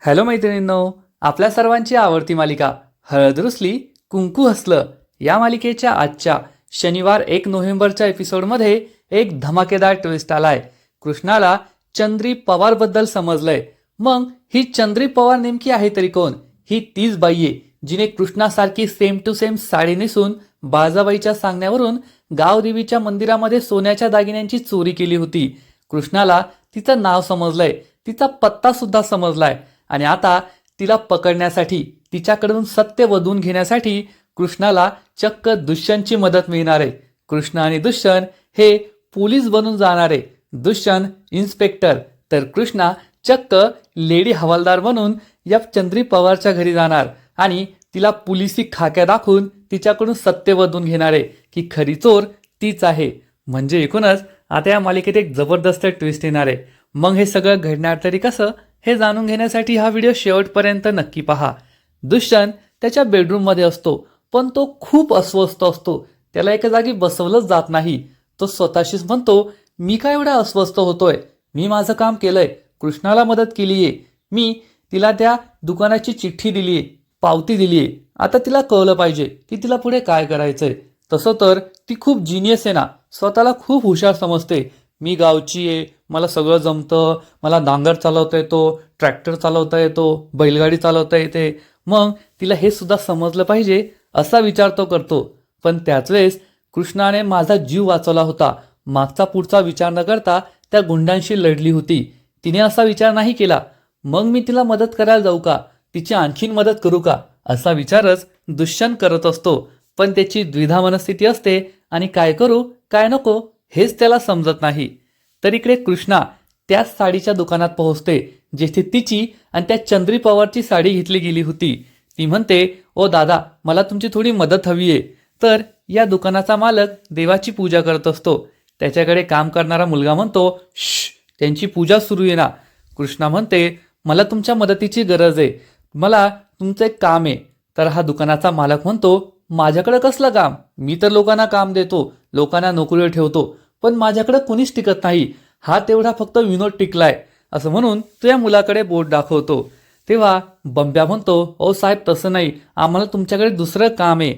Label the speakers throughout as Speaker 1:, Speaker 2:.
Speaker 1: Hello मैत्रिणींनो आपल्या सर्वांची आवडती मालिका हळद रुसली कुंकू हसलं या मालिकेच्या आजच्या शनिवार एक नोव्हेंबरच्या एपिसोडमध्ये एक धमाकेदार ट्विस्ट आलाय. कृष्णाला चंद्री पवारबद्दल समजलंय. मग ही चंद्री पवार नेमकी आहे तरी कोण? ही तीच बाई आहे जिने कृष्णासारखी सेम टू सेम साडी नेसून बाळजाबाईच्या सांगण्यावरून गावदेवीच्या मंदिरामध्ये सोन्याच्या दागिन्यांची चोरी केली होती. कृष्णाला तिचं नाव समजलंय तिचा पत्ता सुद्धा समजलाय. आणि आता तिला पकडण्यासाठी तिच्याकडून सत्य वधून घेण्यासाठी कृष्णाला चक्क दुष्यंतची मदत मिळणार आहे. कृष्ण आणि दुष्यंत हे पोलीस बनून जाणारे दुष्यंत इन्स्पेक्टर. तर कृष्णा चक्क लेडी हवालदार बनून या चंद्री पवारच्या घरी जाणार आणि तिला पुलिसी खाक्या दाखवून तिच्याकडून सत्य वधून घेणारे की खरी चोर तीच आहे. म्हणजे एकूणच आता या मालिकेत एक जबरदस्त ट्विस्ट येणार आहे. मग हे सगळं घडणार तरी कसं? हे जाणून घेण्यासाठी हा व्हिडिओ शेवटपर्यंत नक्की पहा. दुष्यंत त्याच्या बेडरूममध्ये असतो पण तो खूप अस्वस्थ असतो. त्याला एका जागी बसवलंच जात नाही. तो स्वतःशीच म्हणतो मी काय एवढा अस्वस्थ होतोय? मी माझं काम केलंय. कृष्णाला मदत केलीये. मी तिला त्या दुकानाची चिठ्ठी दिलीये पावती दिलीये. आता तिला कळलं पाहिजे की तिला पुढे काय करायचंय. तसं तर ती खूप जिनियस आहे ना. स्वतःला खूप हुशार समजते. मी गावची आहे मला सगळं जमतं मला नांगर चालवता येतो ट्रॅक्टर चालवता येतो बैलगाडी चालवता येते. मग तिला हे सुद्धा समजलं पाहिजे असा विचार तो करतो. पण त्याच वेळेस कृष्णाने माझा जीव वाचवला होता. मागचा पुढचा विचार न करता त्या गुंडांशी लढली होती. तिने असा विचार नाही केला. मग मी तिला मदत करायला जाऊ का? तिची आणखीन मदत करू का? असा विचारच दुष्यंत करत असतो. पण त्याची द्विधा मनस्थिती असते आणि काय करू काय नको हेच त्याला समजत नाही. तर इकडे कृष्णा त्याच साडीच्या दुकानात पोहोचते जेथे तिची आणि त्या चंद्री पवारची साडी घेतली गेली होती. ती म्हणते ओ दादा मला तुमची थोडी मदत हवी आहे तर या दुकानाचा मालक देवाची पूजा करत असतो. त्याच्याकडे काम करणारा मुलगा म्हणतो श त्यांची पूजा सुरू आहे ना. कृष्णा म्हणते मला तुमच्या मदतीची गरज आहे. मला तुमचं एक काम आहे. तर हा दुकानाचा मालक म्हणतो माझ्याकडे कसलं काम? मी तर लोकांना काम देतो. लोकांना नोकरीवर ठेवतो. पण माझ्याकडे कुणीच टिकत नाही. हा तेवढा फक्त विनोद टिकलाय असं म्हणून तो या मुलाकडे बोट दाखवतो. तेव्हा बंब्या म्हणतो ओ साहेब तसं नाही. आम्हाला तुमच्याकडे दुसरं काम आहे.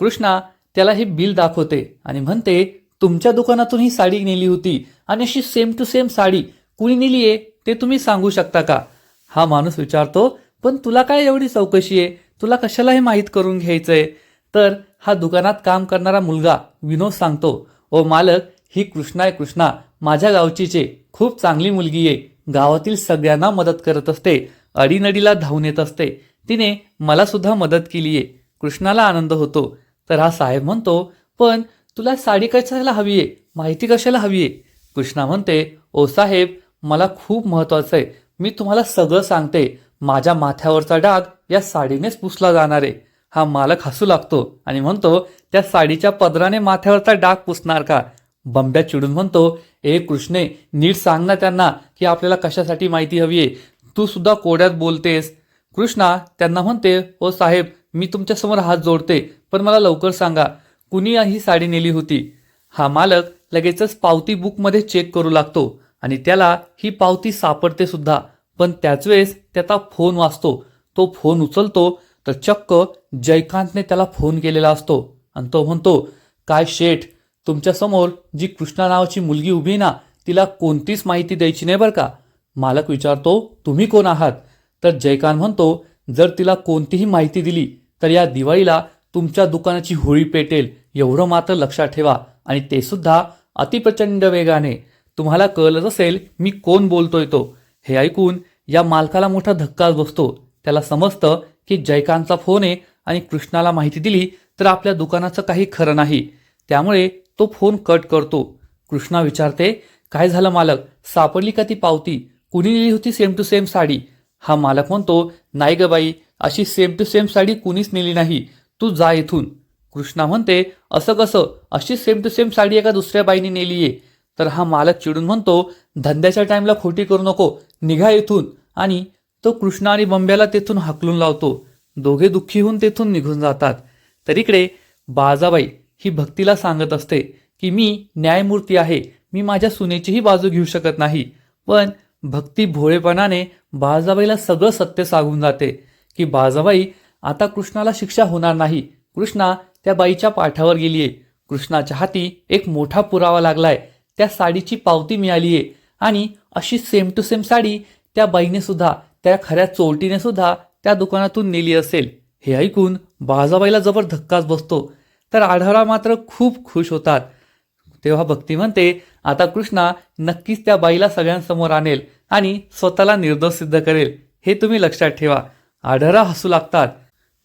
Speaker 1: कृष्णा त्याला हे बिल दाखवते आणि म्हणते तुमच्या दुकानातून ही साडी नेली होती आणि अशी सेम टू सेम साडी. कुणी नेली आहे ते तुम्ही सांगू शकता का? हा माणूस विचारतो पण तुला काय एवढी चौकशी आहे? तुला कशाला हे माहीत करून घ्यायचंय? तर हा दुकानात काम करणारा मुलगा विनोद सांगतो ओ मालक ही कृष्णा आहे कृष्णा. माझ्या गावचीचे खूप चांगली मुलगी आहे. गावातील सगळ्यांना मदत करत असते. अडीनडीला धावून येत असते. तिने मला सुद्धा मदत केली आहे. कृष्णाला आनंद होतो. तर हा साहेब म्हणतो पण तुला साडी कशाला हवी आहे? माहिती कशाला हवी आहे? कृष्णा म्हणते ओ साहेब मला खूप महत्वाचं आहे. मी तुम्हाला सगळं सांगते. माझ्या माथ्यावरचा डाग या साडीनेच पुसला जाणार आहे. हा मालक हसू लागतो आणि म्हणतो त्या साडीच्या पदराने माथ्यावरचा डाग पुसणार का? बंब्या चिडून म्हणतो ए कृष्णे नीट सांग ना त्यांना की आपल्याला कशासाठी माहिती हवी आहे. तू सुद्धा कोड्यात बोलतेस. कृष्णा त्यांना म्हणते ओ साहेब मी तुमच्यासमोर हात जोडते पण मला लवकर सांगा. कुणी ही साडी नेली होती. हा मालक लगेचच पावती बुकमध्ये चेक करू लागतो आणि त्याला ही पावती सापडते सुद्धा. पण त्याच वेळेस त्याचा फोन वाचतो तो फोन उचलतो तर चक्क जयकांतने त्याला फोन केलेला असतो. आणि तो म्हणतो काय शेठ तुमच्यासमोर जी कृष्णा नावाची मुलगी उभी ना तिला कोणतीच माहिती द्यायची नाही बरं का? मालक विचारतो तुम्ही कोण आहात? तर जयकांत म्हणतो जर तिला कोणतीही माहिती दिली तर या दिवाळीला तुमच्या दुकानाची होळी पेटेल. एवढं मात्र लक्षात ठेवा. आणि ते सुद्धा अतिप्रचंड वेगाने. तुम्हाला कळलंच असेल मी कोण बोलतोय तो. हे ऐकून या मालकाला मोठा धक्काच बसतो. त्याला समजतं की जयकांतचा फोन आहे आणि कृष्णाला माहिती दिली तर आपल्या दुकानाचं काही खरं नाही. त्यामुळे तो फोन कट करतो. कृष्णा विचारते काय झालं मालक? सापडली का ती पावती? कुणी लिहिली होती सेम टू सेम साडी? हा मालक म्हणतो नाही ग बाई अशी सेम टू सेम साडी कुणीच नेली नाही. तू जा इथून. कृष्णा म्हणते असं कसं? अशी सेम टू सेम साडी एका दुसऱ्या बाईने नेली आहे तर हा मालक चिडून म्हणतो धंद्याच्या टाईमला खोटी करू नको निघा इथून. आणि तो कृष्णा आणि बंब्याला तेथून हाकलून लावतो. दोघे दुःखी होऊन तेथून निघून जातात. तर इकडे बाजाबाई ही भक्तीला सांगत असते की मी न्यायमूर्ती आहे मी माझ्या सुनेचीही बाजू घेऊ शकत नाही. पण भक्ती भोळेपणाने बाळजाबाईला सगळं सत्य सांगून जाते की बाळजाबाई आता कृष्णाला शिक्षा होणार नाही. कृष्णा त्या बाईच्या पाठावर गेलीये. कृष्णाच्या हाती एक मोठा पुरावा लागलाय. त्या साडीची पावती मिळालीये. आणि अशी सेम टू सेम साडी त्या बाईने सुद्धा त्या खऱ्या चोरटीने सुद्धा त्या दुकानातून नेली असेल. हे ऐकून बाळजाबाईला जबर धक्काच बसतो. तर आढळा मात्र खूप खुश होतात. तेव्हा भक्ती म्हणते आता कृष्णा नक्कीच त्या बाईला सगळ्यांसमोर आणेल आणि स्वतःला निर्दोष सिद्ध करेल हे तुम्ही लक्षात ठेवा. आढळा हसू लागतात.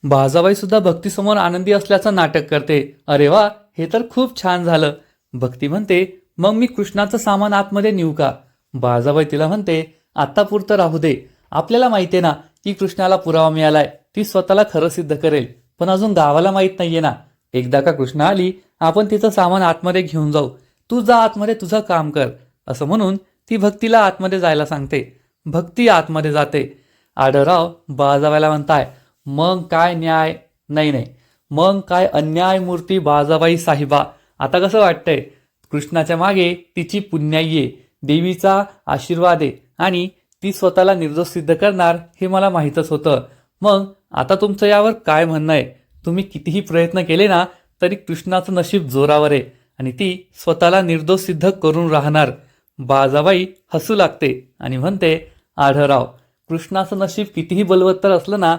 Speaker 1: बाजाबाई सुद्धा भक्तीसमोर आनंदी असल्याचं नाटक करते. अरे वा हे तर खूप छान झालं. भक्ती म्हणते मग मी कृष्णाचं सामान आतमध्ये नेऊ का? बाजाबाई तिला म्हणते आत्तापुरतं राहू दे. आपल्याला माहिती आहे ना की कृष्णाला पुरावा मिळालाय ती स्वतःला खरं सिद्ध करेल. पण अजून गावाला माहीत नाहीये ना. एकदा का कृष्णा आली आपण तिचं सामान आतमध्ये घेऊन जाऊ. तू जा आतमध्ये तुझं काम कर असं म्हणून ती भक्तीला आतमध्ये जायला सांगते. भक्ती आतमध्ये जाते. आढळराव बाळाजाबाईला म्हणताय मग काय न्याय? नाही नाही. मग काय अन्याय मूर्ती बाजाबाई साहिबा? आता कसं वाटतंय? कृष्णाच्या मागे तिची पुण्याई आहे. देवीचा आशीर्वाद आहे आणि ती स्वतःला निर्दोष सिद्ध करणार हे मला माहीतच होतं. मग आता तुमचं यावर काय म्हणणं आहे? तुम्ही कितीही प्रयत्न केले ना तरी कृष्णाचं नशीब जोरावर आहे आणि ती स्वतःला निर्दोष सिद्ध करून राहणार. बाजाबाई हसू लागते आणि म्हणते आढळराव कृष्णाचं नशीब कितीही बलवत्तर असलं ना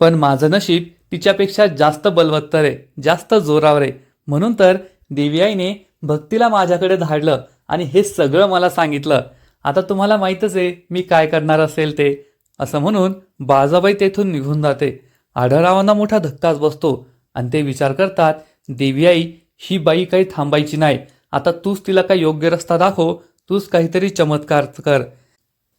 Speaker 1: पण माझं नशीब तिच्यापेक्षा जास्त बलवत्तर आहे जास्त जोरावर आहे. म्हणून तर देवी आईने भक्तीला माझ्याकडे धाडलं आणि हे सगळं मला सांगितलं. आता तुम्हाला माहीतच आहे मी काय करणार असेल ते. असं म्हणून बाजाबाई तेथून निघून जाते. आढळरावांना मोठा धक्काच बसतो. आणि ते विचार करतात देवी आई ही बाई काही थांबायची नाही. आता तूच तिला काही योग्य रस्ता दाखव. तूच काहीतरी चमत्कार कर.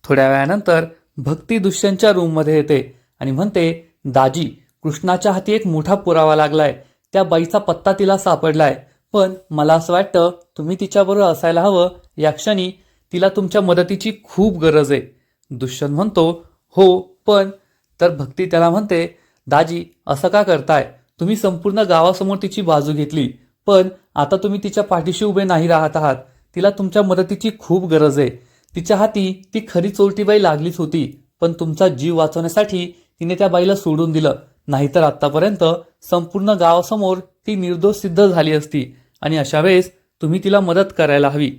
Speaker 1: थोड्या वेळानंतर भक्ती दुष्यंतच्या रूममध्ये येते आणि म्हणते दाजी कृष्णाच्या हाती एक मोठा पुरावा लागलाय. त्या बाईचा पत्ता तिला सापडलाय. पण मला असं वाटतं तुम्ही तिच्याबरोबर असायला हवं. या क्षणी तिला तुमच्या मदतीची खूप गरज आहे. दुष्यंत म्हणतो हो पण तर भक्ती त्याला म्हणते दाजी असं का करताय? तुम्ही संपूर्ण गावासमोर तिची बाजू घेतली. पण आता तुम्ही तिच्या पाठीशी उभे नाही राहत आहात. तिला तुमच्या मदतीची खूप गरज आहे. तिच्या हाती ती खरी चोरटीबाई लागलीच होती पण तुमचा जीव वाचवण्यासाठी तिने त्या बाईला सोडून दिलं. नाहीतर आतापर्यंत संपूर्ण गावासमोर ती निर्दोष सिद्ध झाली असती आणि अशा वेळेस तुम्ही तिला मदत करायला हवी.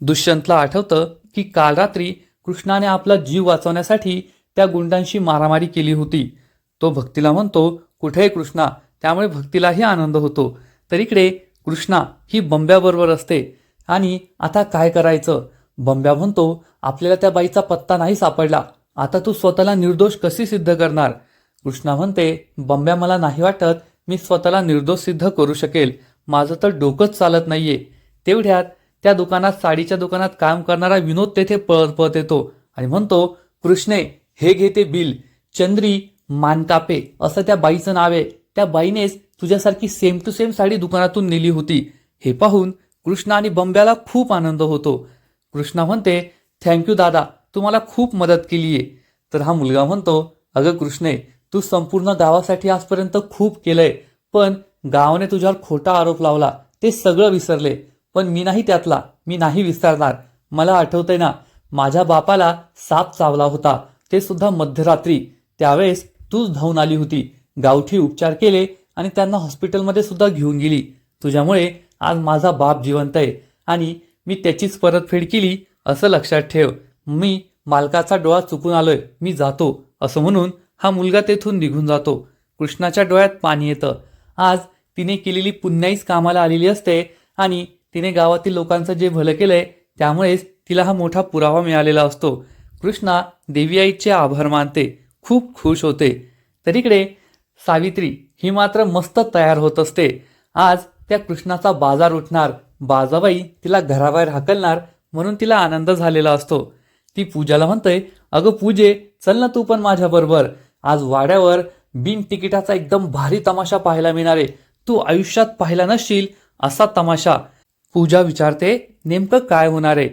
Speaker 1: दुष्यंतला आठवतं की काल रात्री कृष्णाने आपला जीव वाचवण्यासाठी त्या गुंडांशी मारामारी केली होती. तो भक्तीला म्हणतो कुठे कृष्णा? त्यामुळे भक्तीलाही आनंद होतो. तर इकडे कृष्णा ही बंब्याबरोबर असते. आणि आता काय करायचं? बंब्या म्हणतो आपल्याला त्या बाईचा पत्ता नाही सापडला. आता तू स्वतःला निर्दोष कशी सिद्ध करणार? कृष्णा म्हणते बंब्या मला नाही वाटत मी स्वतःला निर्दोष सिद्ध करू शकेल. माझं तर डोकंच चालत नाहीये. तेवढ्यात त्या दुकानात साडीच्या दुकानात काम करणारा विनोद तेथे पळत पळत येतो आणि म्हणतो कृष्णे हे घे ते बिल. चंद्री मानकापे असं त्या बाईचं नाव आहे. त्या बाईनेच तुझ्यासारखी सेम टू सेम साडी दुकानातून नेली होती. हे पाहून कृष्णा आणि बंब्याला खूप आनंद होतो. कृष्णा म्हणते थँक्यू दादा. तू मला खूप मदत केली आहे. तर हा मुलगा म्हणतो अगं कृष्णे तू संपूर्ण गावासाठी आजपर्यंत खूप केलंय पण गावाने तुझ्यावर खोटा आरोप लावला. ते सगळं विसरले. पण मी नाही त्यातला. मी नाही विसरणार. मला आठवतंय ना माझ्या बापाला साप चावला होता. ते सुद्धा मध्यरात्री. त्यावेळेस तूच धावून आली होती. गावठी उपचार केले आणि त्यांना हॉस्पिटलमध्ये सुद्धा घेऊन गेली. तुझ्यामुळे आज माझा बाप जिवंत आहे आणि मी त्याचीच परतफेड केली असं लक्षात ठेव. मी मालकाचा डोळा चुकून आलोय. मी जातो. असं म्हणून हा मुलगा तेथून निघून जातो. कृष्णाच्या डोळ्यात पाणी येतं. आज तिने केलेली पुण्याईच कामाला आलेली असते आणि तिने गावातील लोकांचं जे भलं केलंय त्यामुळेच तिला हा मोठा पुरावा मिळालेला असतो. कृष्णा देवी आईचे आभार मानते. खूप खुश होते. तर इकडे सावित्री ही मात्र मस्त तयार होत असते. आज त्या कृष्णाचा बाजार उठणार. बाजाबाई तिला घराबाहेर हाकलणार म्हणून तिला आनंद झालेला असतो. ती पूजाला म्हणते अगं पूजे चल ना तू पण माझ्याबरोबर आज वाड्यावर बिन तिकिटाचा एकदम भारी तमाशा पाहायला मिळणार आहे. तू आयुष्यात पाहिला नसशील असा तमाशा. पूजा विचारते नेमकं काय होणार आहे?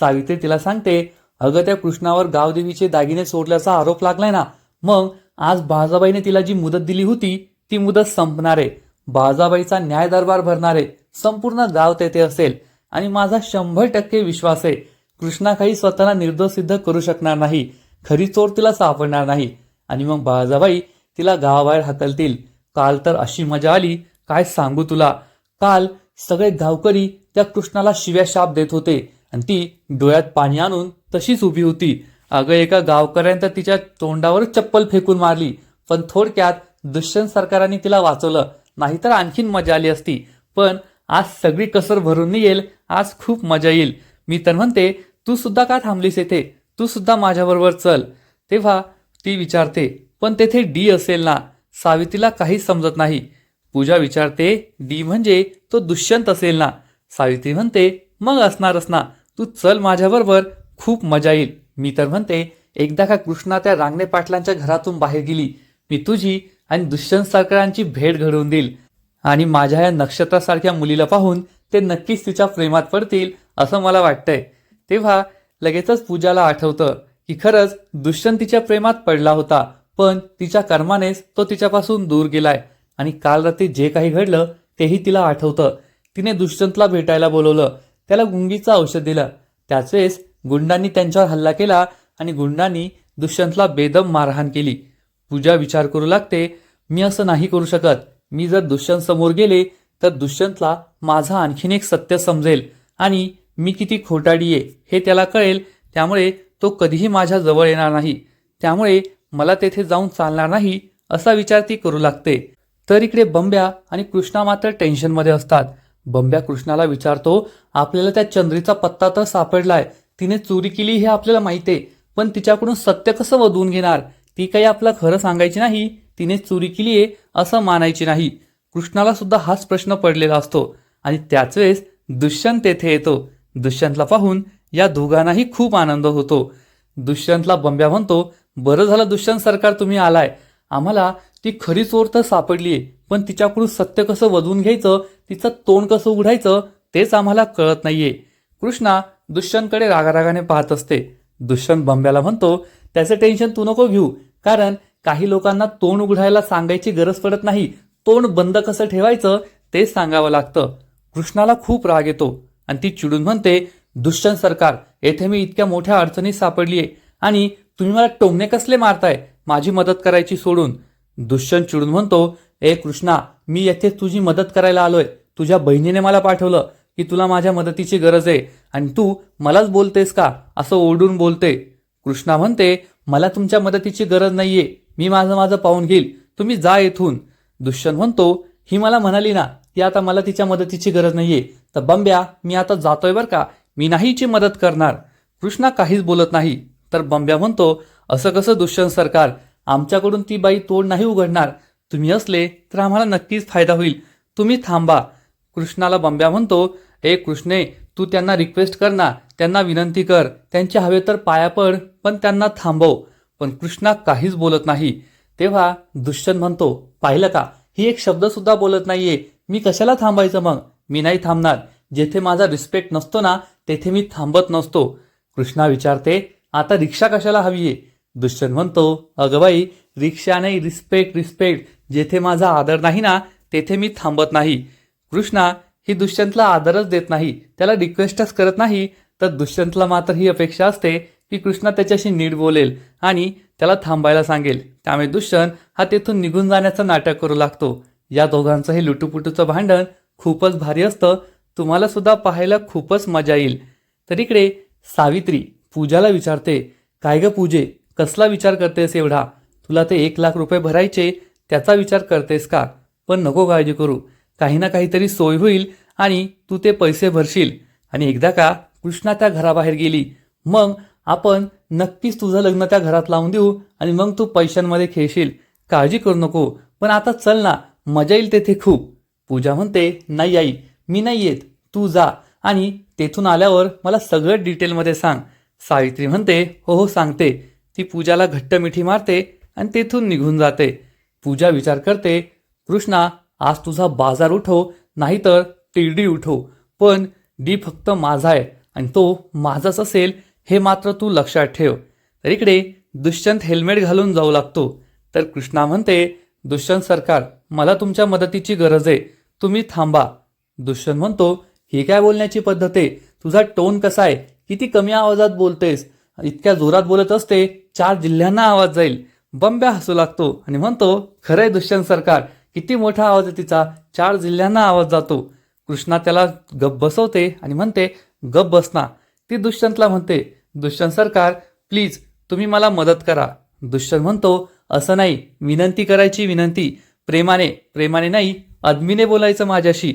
Speaker 1: सावित्री तिला सांगते अगं त्या कृष्णावर गावदेवीचे दागिने सोडल्याचा आरोप लागलाय ना मग आज बाजाबाईने तिला जी मुदत दिली होती ती मुदत संपणार. आहे बाजाबाईचा न्याय दरबार भरणार आहे संपूर्ण गाव तेथे असेल आणि माझा शंभर टक्के विश्वास आहे. कृष्णा काही स्वतःला निर्दोष सिद्ध करू शकणार नाही खरी चोर तिला सापडणार नाही. आणि मग बाळाजाबाई तिला गावाबाहेर हकलतील. काल तर अशी मजा आली काय सांगू तुला? काल सगळे गावकरी त्या कृष्णाला शिव्या शाप देत होते. आणि ती डोळ्यात पाणी आणून तशीच उभी होती. अगं एका गावकऱ्यानं तर तिच्या तोंडावर चप्पल फेकून मारली. पण थोडक्यात दुष्यंत सरकारांनी तिला वाचवलं. नाहीतर आणखीन मजा आली असती. पण आज सगळी कसर भरून निघेल आज खूप मजा येईल. मी तर म्हणते तू सुद्धा का थांबलीस येथे? तू सुद्धा माझ्याबरोबर चल. तेव्हा ती विचारते पण तेथे डी असेल ना? सावित्रीला काहीच समजत नाही. पूजा विचारते डी म्हणजे तो दुष्यंत असेल ना? सावित्री म्हणते मग असणारच ना. तू चल माझ्याबरोबर खूप मजा येईल. मी तर म्हणते एकदा का कृष्णा त्या रांगणे पाटलांच्या घरातून बाहेर गेली मी तुझी आणि दुष्यंत सरकारांची भेट घडवून देईल. आणि माझ्या या नक्षत्रासारख्या मुलीला पाहून ते नक्कीच तिच्या प्रेमात पडतील असं मला वाटतंय. तेव्हा लगेचच पूजाला आठवतं की खरंच दुष्यंत तिच्या प्रेमात पडला होता पण तिच्या कर्मानेच तो तिच्यापासून दूर गेलाय. आणि काल रात्री जे काही घडलं तेही तिला आठवतं. तिने दुष्यंतला भेटायला बोलवलं. त्याला गुंगीचं औषध दिलं. त्याच वेळेस गुंडांनी त्यांच्यावर हल्ला केला आणि गुंडांनी दुष्यंतला बेदम मारहाण केली. पूजा विचार करू लागते मी असं नाही करू शकत. मी जर दुष्यंत समोर गेले तर दुष्यंतला माझा आणखीन एक सत्य समजेल आणि मी किती खोटाडी आहे हे त्याला कळेल. त्यामुळे तो कधीही माझ्या जवळ येणार नाही. त्यामुळे मला तेथे जाऊन चालणार नाही असा विचार ती करू लागते. तर इकडे बंब्या आणि कृष्णा मात्र टेन्शनमध्ये असतात. बंब्या कृष्णाला विचारतो आपल्याला त्या चंद्रीचा पत्ता तर सापडलाय. तिने चोरी केली हे आपल्याला माहिती आहे. पण तिच्याकडून सत्य कसं वधवून घेणार? ती काही आपलं खरं सांगायची नाही. तिने चोरी केली आहे असं मानायची नाही. कृष्णाला सुद्धा हाच प्रश्न पडलेला असतो. आणि त्याच वेळेस दुष्यंत तेथे येतो. दुष्यंतला पाहून या दोघांनाही खूप आनंद होतो. दुष्यंतला बंब्या म्हणतो बरं झालं दुष्यंत सरकार तुम्ही आलाय. आम्हाला ती खरी चोर तर सापडलीये. पण तिच्याकडून सत्य कसं वधवून घ्यायचं तिचं तोंड कसं उघडायचं तेच आम्हाला कळत नाहीये. कृष्णा दुष्यंतकडे रागारागाने पाहत असते. दुष्यंत बंब्याला म्हणतो त्याचं टेन्शन तू नको घेऊ कारण काही लोकांना तोंड उघडायला सांगायची गरज पडत नाही. तोंड बंद कसं ठेवायचं तेच सांगावं लागतं. कृष्णाला खूप राग येतो आणि ती चिडून म्हणते दुष्यंत सरकार येथे मी इतक्या मोठ्या अडचणीत सापडलीये आणि तुम्ही मला टोमणे कसले मारताय? माझी मदत करायची सोडून. दुष्यंत चिडून म्हणतो ए कृष्णा मी येथे तुझी मदत करायला आलोय. तुझ्या बहिणीने मला पाठवलं की तुला माझ्या मदतीची गरज आहे. आणि तू मलाच बोलतेस का? असं ओरडून बोलते. कृष्णा म्हणते मला तुमच्या मदतीची गरज नाहीये. मी माझं माझं पाहून घेईल. तुम्ही जा येथून. दुष्यंत म्हणतो ही मला म्हणाली ना की आता मला तिच्या मदतीची गरज नाहीये. तर बंब्या मी आता जातोय बरं का? मी नाही हिची मदत करणार. कृष्णा काहीच बोलत नाही. तर बंब्या म्हणतो असं कसं दुष्यंत सरकार? आमच्याकडून ती बाई तोड नाही उघडणार. तुम्ही असले तर आम्हाला नक्कीच फायदा होईल. तुम्ही थांबा. कृष्णाला बंब्या म्हणतो ए कृष्णे तू त्यांना रिक्वेस्ट कर ना. त्यांना विनंती कर. त्यांचे हवे तर पाया पड पण त्यांना थांबव. पण कृष्णा काहीच बोलत नाही. तेव्हा दुष्यंत म्हणतो पाहिलं का? ही एक शब्दसुद्धा बोलत नाहीये. मी कशाला थांबायचं मग? मी नाही थांबणार. जेथे माझा रिस्पेक्ट नसतो ना तेथे मी थांबत नसतो. कृष्णा विचारते आता रिक्षा कशाला हवीये? दुष्यंत म्हणतो अगं बाई रिक्षा नाही रिस्पेक्ट रिस्पेक्ट. जेथे माझा आदर नाही ना तेथे मी थांबत नाही. कृष्णा ही दुष्यंतला आदरच देत नाही. त्याला रिक्वेस्टच करत नाही. तर दुष्यंतला मात्र ही अपेक्षा असते की कृष्णा त्याच्याशी नीट बोलेल आणि त्याला थांबायला सांगेल. त्यामुळे दुष्यंत हा तेथून निघून जाण्याचं नाटक करू लागतो. या दोघांचं हे लुटूपुटूचं भांडण खूपच भारी असतं. तुम्हाला सुद्धा पाहायला खूपच मजा येईल. तर इकडे सावित्री पूजाला विचारते काय ग पूजे कसला विचार करतेस एवढा? तुला ते एक लाख रुपये भरायचे त्याचा विचार करतेस का? पण नको काळजी करू. काही ना काहीतरी सोय होईल आणि तू ते पैसे भरशील. आणि एकदा का कृष्णा त्या घराबाहेर गेली. मग आपण नक्कीच तुझं लग्न त्या घरात लावून देऊ आणि मग तू पैशांमध्ये खेळशील. काळजी करू नको. पण आता चल ना मजा येईल तेथे खूप. पूजा म्हणते नाही आई मी नाही येत. तू जा. आणि तेथून आल्यावर मला सगळं डिटेलमध्ये सांग. सावित्री म्हणते हो हो सांगते. ती पूजाला घट्ट मिठी मारते आणि तेथून निघून जाते. पूजा विचार करते कृष्णा आज तुझा बाजार उठव नाहीतर टिरडी उठव पण डी फक्त माझा आहे आणि तो माझाच असेल हे मात्र तू लक्षात ठेव. तर इकडे दुष्यंत हेल्मेट घालून जाऊ लागतो. तर कृष्णा म्हणते दुष्यंत सरकार मला तुमच्या मदतीची गरज आहे. तुम्ही थांबा. दुष्यंत म्हणतो ही काय बोलण्याची पद्धत आहे? तुझा टोन कसा आहे? किती कमी आवाजात बोलतेस? इतक्या जोरात बोलत असते चार जिल्ह्यांना आवाज जाईल. बंब्या हसू लागतो आणि म्हणतो खरंय दुष्यंत सरकार किती मोठा आवाज आहे तिचा. चार जिल्ह्यांना आवाज जातो. कृष्णा त्याला गप बसवते आणि म्हणते गप बसना ती दुष्यंतला म्हणते दुष्यंत सरकार प्लीज तुम्ही मला मदत करा. दुष्यंत म्हणतो असं नाही विनंती करायची विनंती. प्रेमाने प्रेमाने नाही अदमीने बोलायचं माझ्याशी.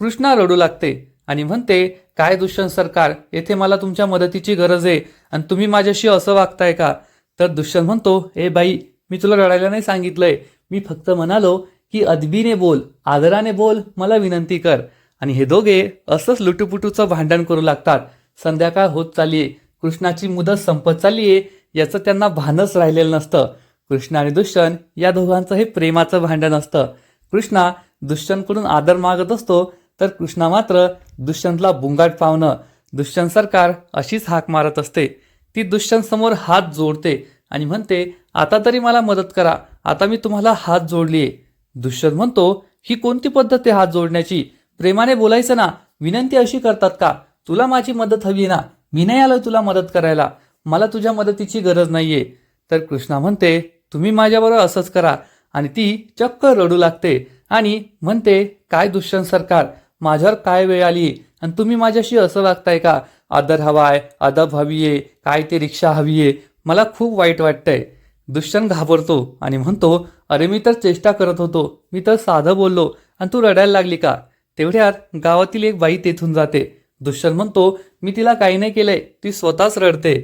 Speaker 1: कृष्णा रडू लागते आणि म्हणते काय दुष्यंत सरकार येथे मला तुमच्या मदतीची गरज आहे आणि तुम्ही माझ्याशी असं वागताय का? तर दुष्यंत म्हणतो ए बाई मी तुला रडायला नाही सांगितलंय. मी फक्त म्हणालो की अदबीने बोल आदराने बोल मला विनंती कर. आणि हे दोघे असंच लुटूपुटूचं भांडण करू लागतात. संध्याकाळ होत चाललीये. कृष्णाची मुदत संपत चाललीये याचं त्यांना भानच राहिलेलं नसतं. कृष्ण आणि दुष्यंत या दोघांचं हे प्रेमाचं भांडण असतं. कृष्णा दुष्यंतकडून आदर मागत असतो तर कृष्णा मात्र दुष्यंतला बुंगाट पावणं. दुष्यंत सरकार अशीच हाक मारत असते. ती दुष्यंत समोर हात जोडते आणि म्हणते आता तरी मला मदत करा. आता मी तुम्हाला हात जोडलीये. दुष्यंत म्हणतो ही कोणती पद्धत आहे हात जोडण्याची? प्रेमाने बोलायचं ना? विनंती अशी करतात का? तुला माझी मदत हवी ना? मी नाही आलोय तुला मदत करायला. मला तुझ्या मदतीची गरज नाहीये. तर कृष्णा म्हणते तुम्ही माझ्याबरोबर असंच करा. आणि ती चक्क रडू लागते आणि म्हणते काय दुष्यंत सरकार? माझ्यावर काय वेळ आली? आणि तुम्ही माझ्याशी असं वागताय का? आदर हवाय अदब हवी आहे काय ते रिक्षा हवी आहे मला खूप वाईट वाटतंय. दुष्यंत घाबरतो आणि म्हणतो अरे मी तर चेष्टा करत होतो. मी तर साधं बोललो. आणि तू रडायला लागली का? तेवढ्यात गावातील एक बाई तेथून जाते. दुष्यंत म्हणतो मी तिला काही नाही केलंय. ती स्वतःच रडते.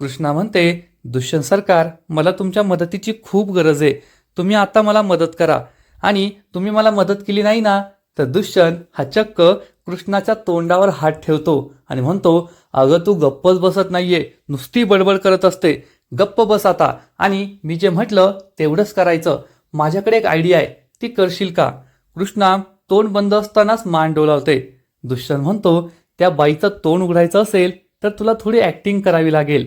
Speaker 1: कृष्णा म्हणते दुष्यंत सरकार मला तुमच्या मदतीची खूप गरज आहे. तुम्ही आता मला मदत करा. आणि तुम्ही मला मदत केली नाही ना तर दुष्यंत हा चक्क कृष्णाच्या तोंडावर हात ठेवतो आणि म्हणतो अगं तू गप्पच बसत नाहीये नुसती बडबड करत असते. गप्प बस आता. आणि मी जे म्हटलं तेवढंच करायचं. माझ्याकडे एक आयडिया आहे. ती करशील का? कृष्णा तोंड बंद असतानाच मान डोलावते. दुष्यंत म्हणतो त्या बाईचं तोंड उघडायचं असेल तर तुला थोडी ऍक्टिंग करावी लागेल.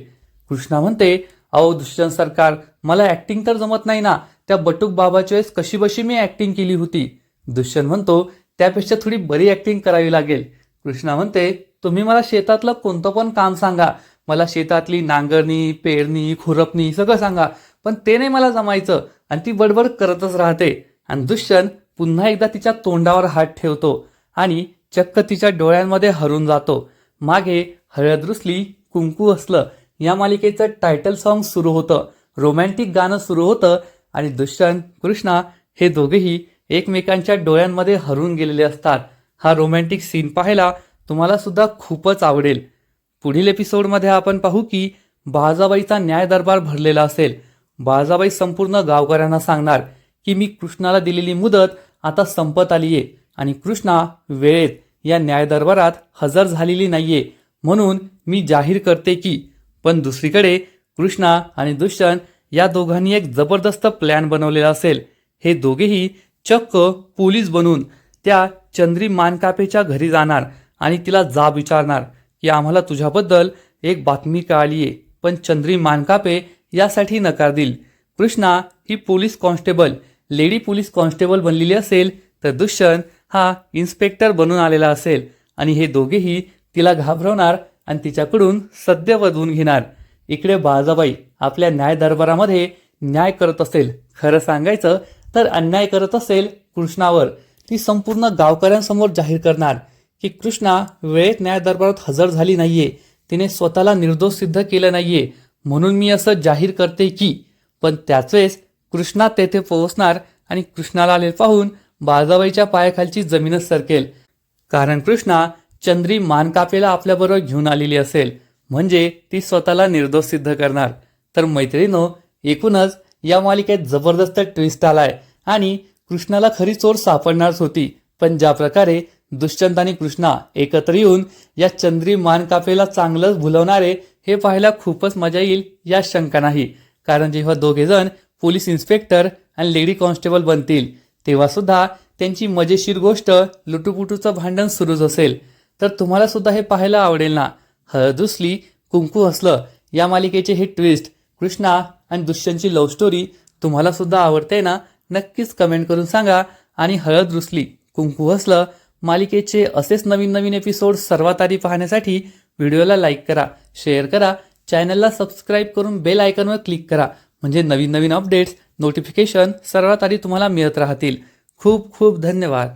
Speaker 1: कृष्णा म्हणते अहो दुष्यंत सरकार मला ऍक्टिंग तर जमत नाही ना. त्या बटूक बाबाच्या वेळेस कशी बशी मी ऍक्टिंग केली होती. दुष्यंत म्हणतो त्यापेक्षा थोडी बरी ऍक्टिंग करावी लागेल. कृष्णा म्हणते तुम्ही मला शेतातलं कोणतं पण काम सांगा. मला शेतातली नांगरणी पेरणी खुरपणी सगळं सांगा. पण ते नाही मला जमायचं आणि ती बडबड करतच राहते. आणि दुष्यंत पुन्हा एकदा तिच्या तोंडावर हात ठेवतो आणि चक्क तिच्या डोळ्यांमध्ये हरून जातो. मागे हळद रुसली कुंकू असलं या मालिकेचं टायटल सॉन्ग सुरू होतं. रोमॅन्टिक गाणं सुरू होतं आणि दुष्यंत कृष्णा हे दोघेही एकमेकांच्या डोळ्यांमध्ये हरून गेलेले असतात. हा रोमॅन्टिक सीन पाहायला तुम्हाला सुद्धा खूपच आवडेल. पुढील एपिसोडमध्ये आपण पाहू की बाळजाबाईचा न्याय दरबार भरलेला असेल. बाळजाबाई संपूर्ण गावकऱ्यांना सांगणार की मी कृष्णाला दिलेली मुदत आता संपत आलीये आणि कृष्णा वेळेत या न्याय दरबारात हजर झालेली नाहीये. म्हणून मी जाहीर करते की पण दुसरीकडे कृष्णा आणि दुष्यंत या दोघांनी एक जबरदस्त प्लॅन बनवलेला असेल. हे दोघेही चक्क पोलीस बनून त्या चंद्री मानकापेच्या घरी जाणार आणि तिला जाब विचारणार. की आम्हाला तुझ्याबद्दल एक बातमी कळाली आहे पण चंद्री मानकापे यासाठी नकार देईल. कृष्णा ही police constable lady police constable बनलेली असेल तर दुष्यंत हा इन्स्पेक्टर बनून आलेला असेल आणि हे दोघेही तिला घाबरवणार आणि तिच्याकडून सद्य वधवून घेणार. इकडे बाळजाबाई आपल्या न्याय दरबारामध्ये न्याय करत असेल खरं सांगायचं तर अन्याय करत असेल कृष्णावर. ती संपूर्ण गावकऱ्यांसमोर जाहीर करणार की कृष्णा वेळेत न्याय दरबारात हजर झाली नाहीये. तिने स्वतःला निर्दोष सिद्ध केलं नाहीये. म्हणून मी असं जाहीर करते की पण त्याच वेळेस कृष्णा तेथे पोहोचणार आणि कृष्णाला आले पाहून बाजाबाईच्या पायाखालची जमीनच सरकेल. कारण कृष्णा चंद्री मानकापेला आपल्याबरोबर घेऊन आलेली असेल. म्हणजे ती स्वतःला निर्दोष सिद्ध करणार. तर मैत्रिणीनो एकूणच या मालिकेत जबरदस्त ट्विस्ट आलाय. आणि कृष्णाला खरी चोर सापडणारच होती. पण ज्या प्रकारे दुष्यंत आणि कृष्णा एकत्र येऊन या चंद्री मानकापेला चांगलंच भुलवणारे हे पाहायला खूपच मजा येईल या शंका नाही. कारण जेव्हा दोघे जण पोलीस इन्स्पेक्टर आणि लेडी कॉन्स्टेबल बनतील तेव्हा सुद्धा त्यांची मजेशीर गोष्ट लुटूपुटूचं भांडण सुरूच असेल. तर तुम्हाला सुद्धा हे पाहायला आवडेल ना? हळदुसली कुंकू हसलं या मालिकेचे हे ट्विस्ट कृष्णा आणि दुष्यंतची लव्ह स्टोरी तुम्हाला सुद्धा आवडते ना? नक्कीच कमेंट करून सांगा. आणि हळद रुसली कुंकू हसलं मालिकेचे असेच नवीन नवीन एपिसोड सर्वात आधी पाहण्यासाठी व्हिडिओला लाईक करा शेअर करा चॅनलला सबस्क्राईब करून बेल आयकॉनवर क्लिक करा. म्हणजे नवीन नवीन अपडेट्स नोटिफिकेशन सर्वात आधी तुम्हाला मिळत राहतील. खूप खूप धन्यवाद.